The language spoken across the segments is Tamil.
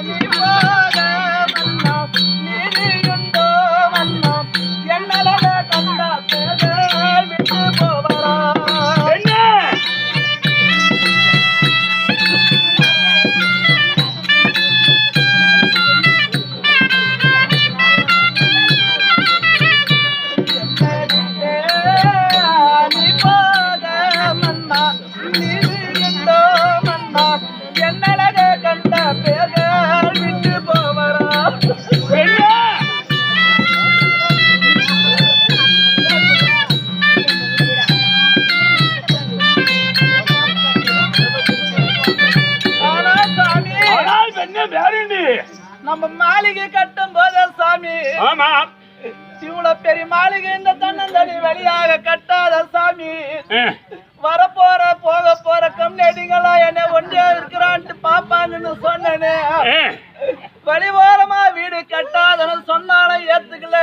நீ மாளிகை கட்டும் போதே சாமி. ஆமா. இவ்வளவு பெரிய மாளிகை இந்த தன்னந்தனி வெளியாக கட்டாத சாமி. வரப்போற போக போற கம்யூனிட்டிங்களா என்ன ஒன்றே இருக்கிறான்ட்டு பாப்பாங்கன்னு சொன்னேனே. அஹ், வழி ஓரமா வீடு கட்டாதன்னு சொன்னாலும் ஏத்துக்கல.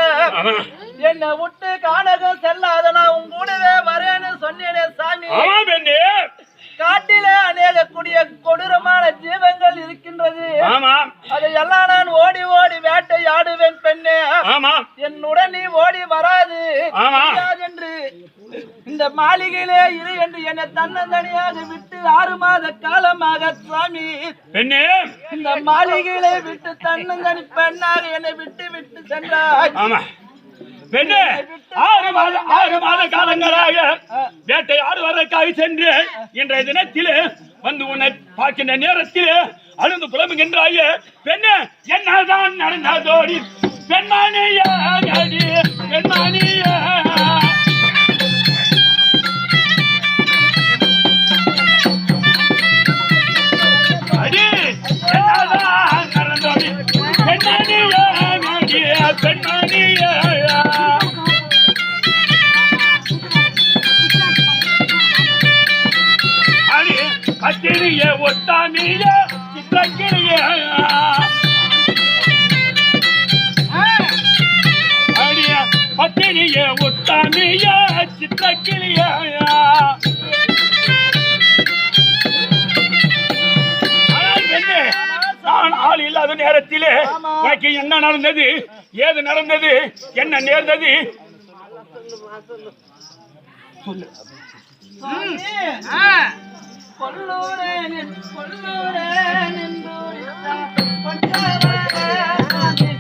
என்னை விட்டு காணகம் செல்லாத நான் உன் கூடவே வரேன்னு சொன்னேனே சாமி ஆமா பெண்ணே காட்டிலே அநேக கூடிய கொடூரமான ஜீவங்கள் இருக்கின்றது ஆமா அதையெல்லாம் நான் ஓடி ஓடி வேட்டையாடுவேன் பெண்ணே ஆமா என்னுடன் நீ ஓடி வராது ஆமா. என்று இந்த மாளிகையிலே இரு என்று என்னை தன்னந்தனியாக விட்டு ஆறு மாத காலமாக சுவாமி. பெண்ணே! இந்த மாளிகையிலே விட்டு தன்னந்தனி பெண்ணாக என்னை விட்டு விட்டு சென்றாய். ஆமா. பெண்ணே! ஆறு மாத ஆறு மாத காலங்களாக வேட்டை ஆடுவதற்காக சென்று இன்றைய தினத்திலே வந்து உன்னை பார்க்கின்ற நேரத்திலே அழுந்து புலம்புகின்றாயே. பெண்ணே என்னதான் நடந்ததோடி பெண்மானியா அடி கத்திரிய ஒட்டாமிய சித்திரக்கிரிய அடிய பெண்ணே, நான் ஆள் இல்லாத நேரத்திலே உனக்கு என்ன நடந்தது? ஏது நடந்தது? என்ன நேர்ந்தது? கொல்லூரே நின் கொல்லூரே நின்றூரித்தா கொற்றவரே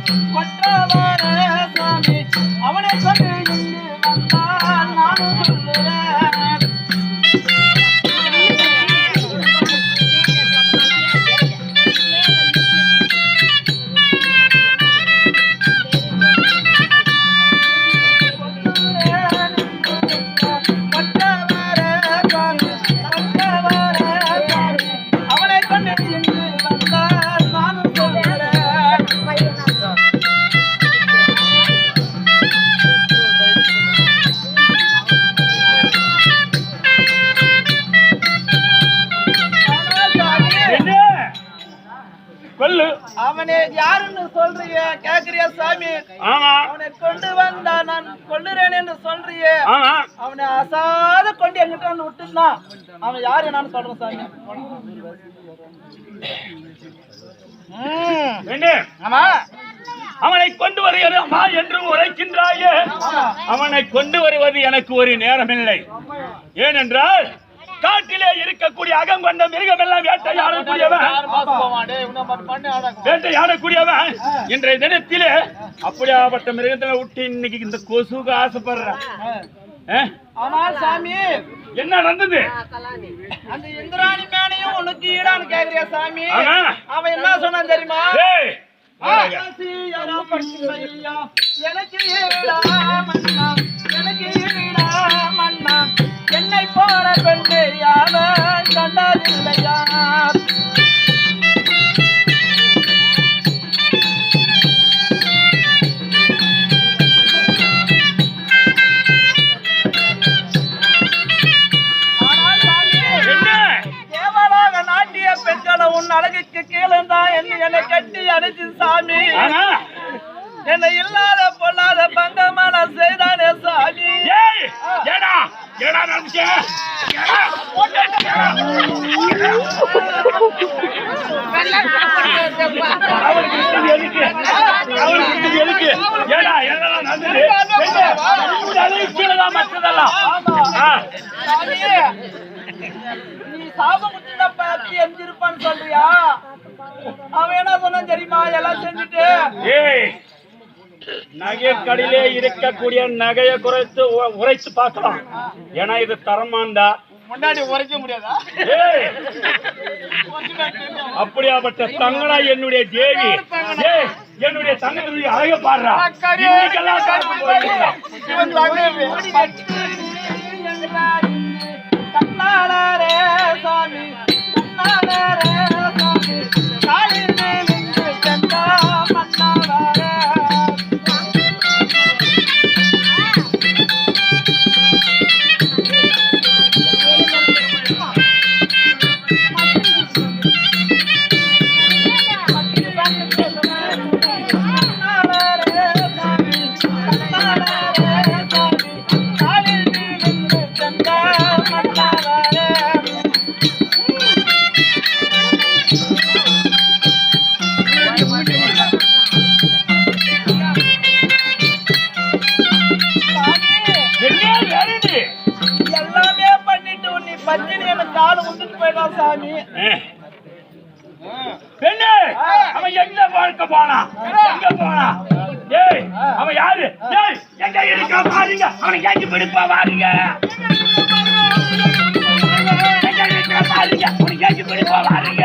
கொல்லு. அவனை யாருன்னு சொல்றீங்க கேக்குறியா சாமி? ஆமா. அவனை கொண்டு வந்தா நான் கொல்லுறேன் என்று சொல்றியே. ஆமா. அவனை அசாத கொண்டு எங்கிட்ட வந்து விட்டுனான் அவன் யாரு என்னன்னு சொல்றேன் சாமி. ஆமா. அவனை கொண்டு வருகிறோமா என்று உரைக்கின்றாயே. அவனை கொண்டு வருவது எனக்கு ஒரு நேரமில்லை. ஏனென்றால் காட்டிலே இருக்கக்கூடிய அகம் கொண்ட மிருகம் எல்லாம் வேட்டையாடக்கூடியவன் வேட்டையாடக்கூடியவன் இன்றைய தினத்திலே அப்படியாப்பட்ட மிருகத்தை விட்டு இன்னைக்கு இந்த கொசுக்கு ஆசைப்படுறான். சாமி என்ன நடந்தது? அந்த இந்திராணி மேனையும் உனக்கு ஈடான்னு கேக்குறியா சாமி. அவன் என்ன சொன்னான் தெரியுமா? எனக்கு என்னை போல பெண் யாவன் கண்டதில்லையா முத்தின பார்த்து எஞ்சிருப்பான்னு சொல்றியா? அவன் என்ன சொன்னான் தெரியுமா? எல்லாம் செஞ்சுட்டு. ஏய் நகைக்கடையிலே இருக்கக்கூடிய நகையை குறைத்து உ- உரைத்து பார்க்கலாம். ஏன்னா இது தரமாண்டா. முன்னாடி உரைக்க முடியாதா? ஏய் அப்படியாப்பட்ட தங்கனா என்னுடைய தேவி. என்னுடைய தங்கத்தினுடைய அழக பாடுறா. சாமி. கண்ணாளரே சாமி வேணுது? எல்லாமே பண்ணிட்டு உன்னை பத்தினி எனக்கு காலை விட்டுட்டு போயிடான் சாமி. பெண்ணே அவன் எங்க பார்க்க போனா? எங்க போனா? ஏய் அவன் யாரு? ஏய் எங்க இருக்கா பாருங்க. அவனை கேட்டு பிடிப்பா பாருங்க. எங்க இருக்கா பாருங்க. அவனை கேட்டு பிடிப்பா பாருங்க.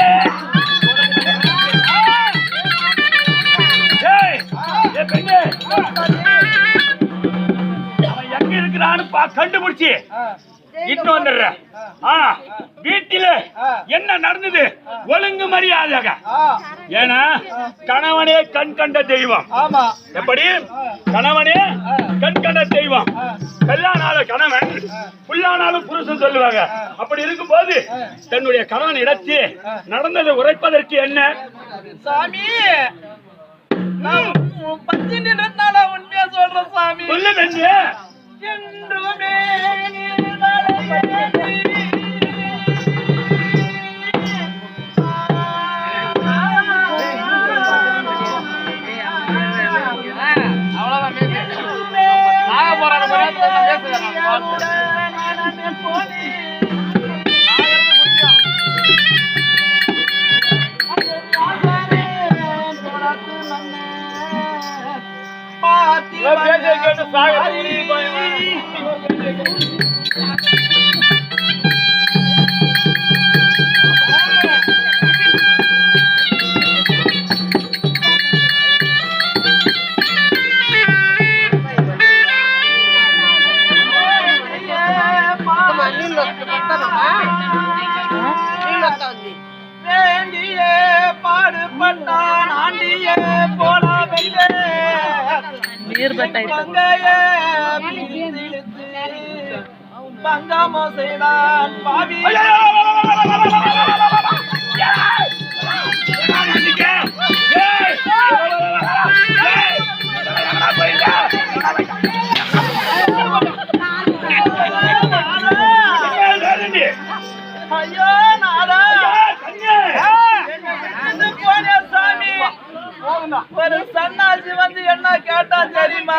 ஏய் ஏய் பெண்ணே. எங்க இருக்கிறான்னு கண்டுபிடிச்சி. இட்டு வந்துடுறேன் ஆ. வீட்டில என்ன நடந்தது? ஒழுங்கு மரியாதையாக. ஏன்னா கணவனே கண் கண்ட தெய்வம். எப்படி? கணவனே கண் கண்ட தெய்வம். கல்யாணால கணவன் புல்லானாலும் புருஷன் சொல்லுவாங்க. அப்படி இருக்கும்போது தன்னுடைய கணவன் இடத்து நடந்ததை உரைப்பதற்கு என்ன? சாமி பத்தினின்றதுனால உண்மையா சொல்றேன் சாமி. சொல்லு பெண்ணு பங்கைய பிரித்திழுத்து பங்கமோ செய்தான் பாவி. கேட்டா தெரியுமா?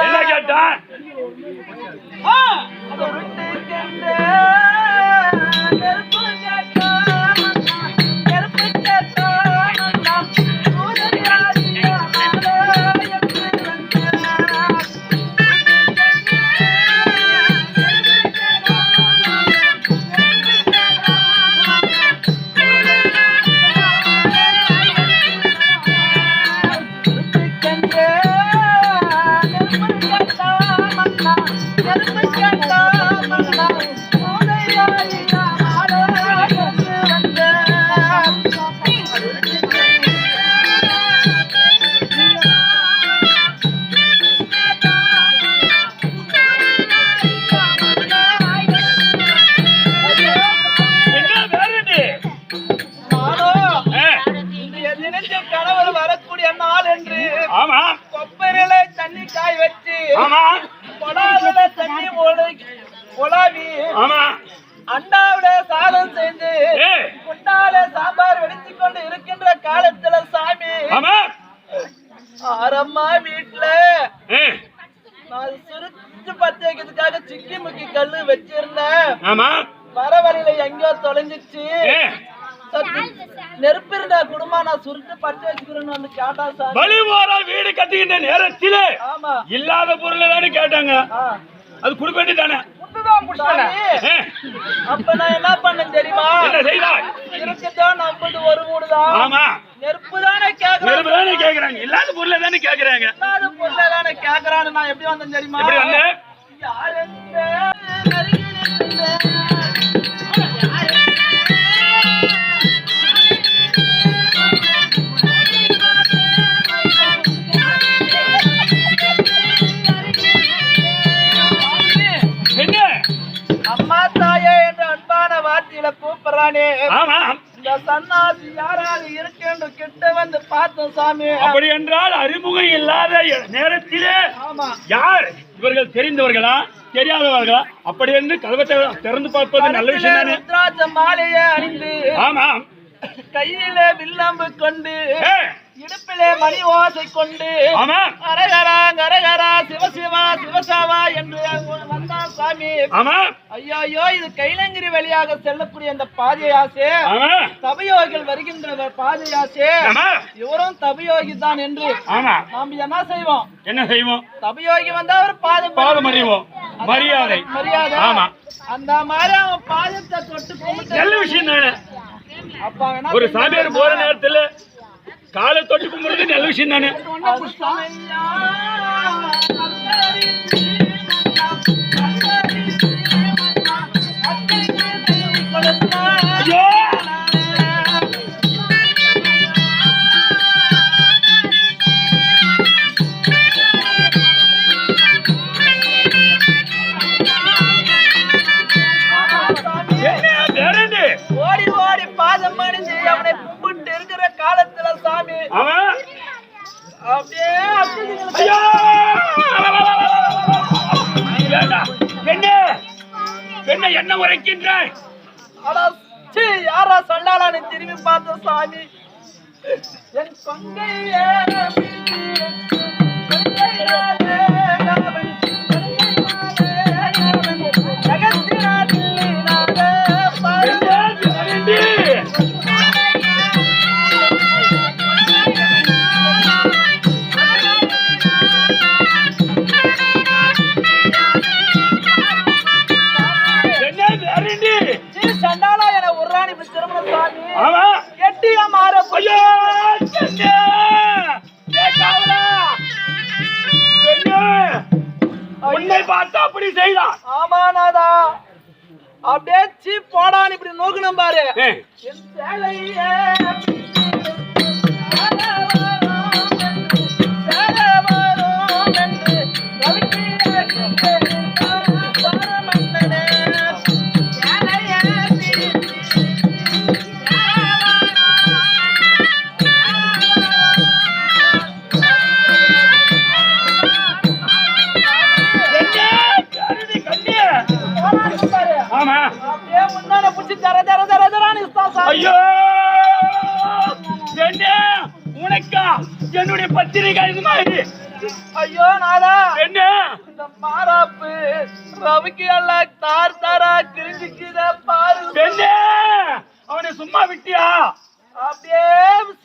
கொடாவில தண்ணி உலாவி ஆமா. அண்டாவில சாதம் ஏய் குண்டால சாம்பார் வெடிச்சு கொண்டு இருக்கின்ற காலத்துல சாமி. ஆரம்மா வீட்டுல நான் சுருச்சு பத்து வைக்கிறதுக்காக சிக்கி முக்கி கல்லு வச்சிருந்தேன். வர வழியில எங்கேயோ தொலைஞ்சிச்சு. ஏ, சத்து நெருப்பு இருந்த குடும்பம் நான் சுருட்டு பட்டு வச்சுக்கிறேன்னு வந்து கேட்டா சார் வீடு கட்டுகின்ற நேரத்திலே ஆமா இல்லாத பொருளை தானே கேட்டாங்க ஆ. அது கொடுக்க வேண்டியதானே அப்ப நான் என்ன பண்ணேன் தெரியுமா? என்ன செய்தாய்? இருக்குதான் ஒரு மூடுதான் ஆமா. நெருப்பு தானே கேக்குறேன் நெருப்பு தானே கேக்குறாங்க. இல்லாத பொருளை தானே கேக்குறாங்க. இல்லாத பொருளை தானே கேக்குறான்னு நான் எப்படி வந்தேன் தெரியுமா? எப்படி கூப்பிடுறானே இந்த சன்னாசி யாராக இருக்கேன்னு கிட்ட வந்து பார்த்தோம் சாமி. அப்படி என்றால் அறிமுகம் இல்லாத நேரத்திலே ஆமா. யார் இவர்கள் தெரிந்தவர்களா தெரியாதவர்களா? அப்படி என்று கதவை திற- திறந்து பார்ப்பது நல்ல விஷயம் தானே மாலையை அணிந்து ஆமா கையிலே வில்லம்பு கொண்டு இடுப்பிலே மணி ஓசை கொண்டு அரகரா கரகரா சிவசிவா சிவசாவா என்று வந்தான் சாமி. ஐயோ ஐயோ இது கைலங்கிரி வழியாக செல்லக்கூடிய அந்த பாதையாசே தபயோகிகள் வருகின்ற பாதையாசே இவரும் தபயோகி தான் என்று நாம் என்ன செய்வோம்? என்ன செய்வோம்? தபயோகி வந்தா அவர் பாதம் பாதம் அறிவோம். மரியாதை. மரியாதை. ஆமா அந்த மாதிரி அவன் பாதத்தை தொட்டு நல்ல விஷயம் தானே? ஒரு சாமியார் போற நேரத்துல காலை தொட்டு கும்பிடுறது நல்ல விஷயம் தானே? ஐயோ என்ன உரைக்கின்றாய் ஆனா, யாரா சொல்லாலான்னு திரும்பி பார்த்த சாமி. என் கொங்கையே எல்லாம் தார் தாரா கிழிஞ்சுக்குத பாரு அவனை சும்மா விட்டியா? அப்படியே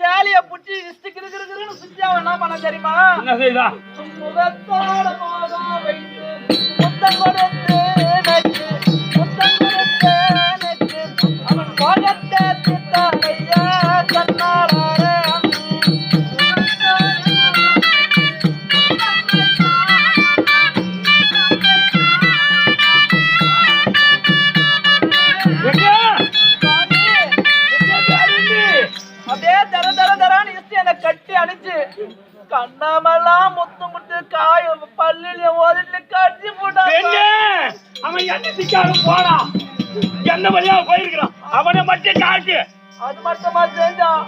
சேலைய புடிச்சு இஷ்டு கிரு கிரு கிருன்னு சுத்தி அவன் என்ன பண்ண தெரியுமா? என்ன செய்தான் முகத்தோட மோகம் வைத்து கொடுத்து கண்ணாமெல்லாம் முத்து முத்து காய பல்லில ஓதிட்டு கட்டி என்ன போட்டான் அவன் என்னத்துக்காக போறான் என்ன வழியா போயிருக்கிறான்? அவனை மட்டும் காட்டு. அது மட்டுமா செஞ்சான்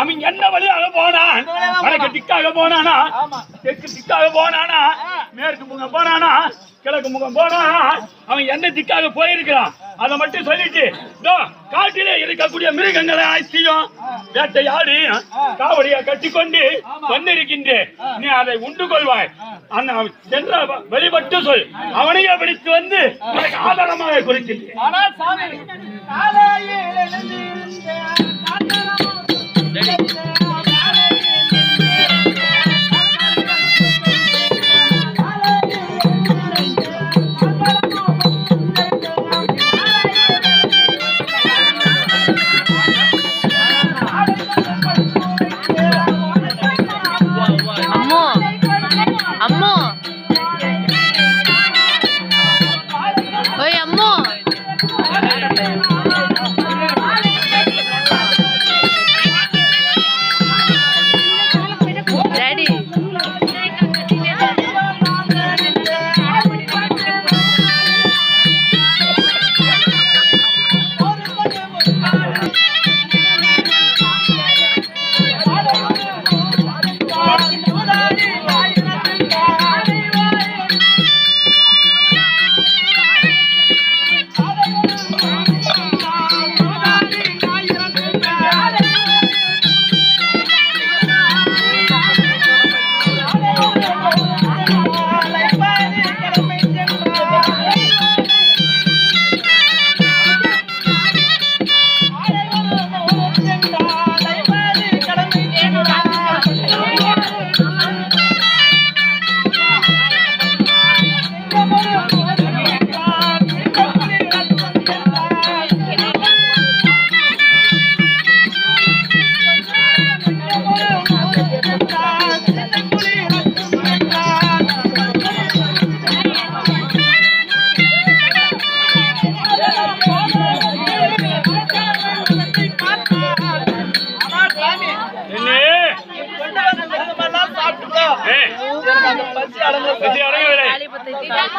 அவன் என்ன வழியாக போனான்? வடக்கு திக்காக போனானா? தெற்கு திக்காக போனானா? மேற்கு முகம் போனானா? கிழக்கு முகம் போனானா? அவன் என்ன திக்காக போயிருக்கிறான்? அதை மட்டும் சொல்லிட்டு இதோ காட்டிலே இருக்கக்கூடிய மிருகங்களை அனைத்தையும் வேட்டையாடி காவடியை கட்டிக்கொண்டு வந்திருக்கின்றேன். நீ அதை உண்டு கொள்வாய். சென்ற வெளிப்பட்டு சொல். அவனையே பிடித்து வந்து உனக்கு ஆதாரமாக குறிக்கின்றேன். Ready?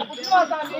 புதுமாசாமி